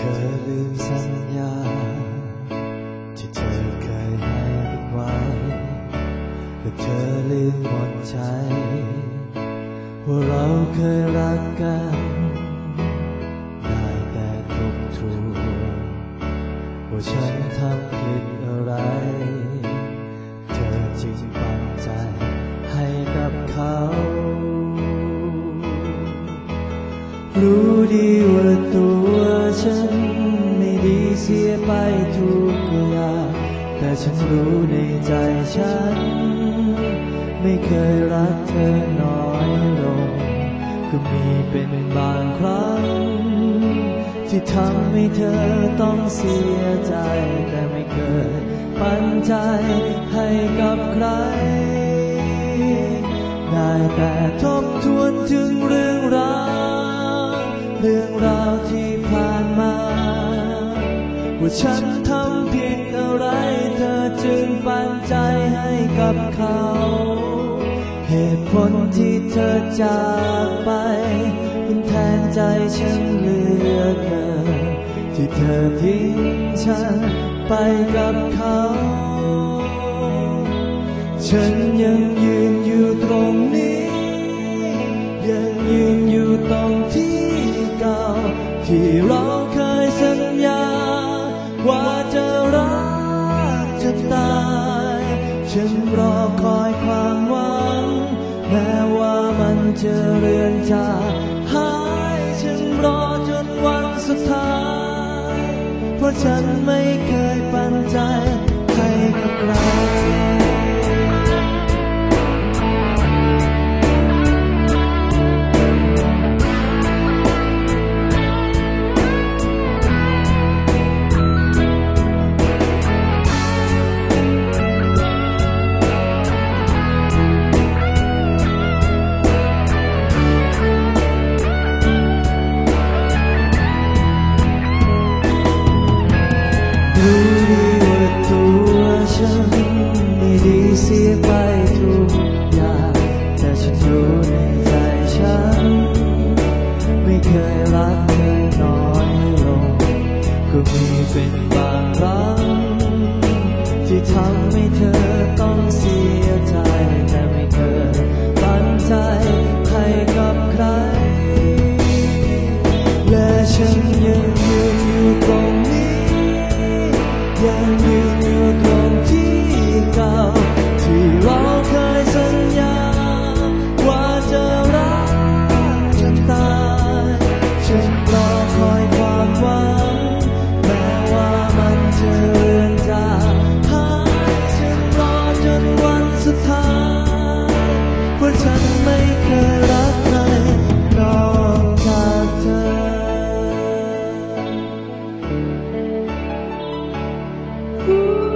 ธอลืมสัญญา ที่เธอเคยให้ไว้และเธอลืมหมดใจ ว่าเราเคยรักกันได้แต่ทบทวนว่าฉันทำผิดอะไร เธอจึงปันใจให้กับ ดีเสียไปทุกอย่างแต่ฉันรู้ในใจฉัน ไม่เคยรักเธอน้อยลง ก็มีเป็นบางครั้ง ที่ทำให้เธอต้องเสียใจ แต่ไม่เคยปันใจให้กับใคร ได้แต่ทบทวนถึงเรื่องราว เรื่องราวที่ผ่านมา ฉันทำผิดอะไรเธอจึงปันใจให้กับเขา เหตุผลที่เธอจากไปเป็นแทนใจฉันเหลือเกินที่เธอทิ้งฉันไปกับเขา ฉันยังยืนอยู่ตรงนี้ ยังยืนอยู่ตรงที่เก่าที่เรา ฉันรอคอยความหวัง แม้ว่ามันจะเรือนจางหายฉันรอจนวันสุดท้าย เพราะฉันไม่ ก็มีเป็นบางครั้งที่ทำให้เธอต้องเสียใจแต่ไม่เคยปันใจให้กับใคร และฉันยัง อ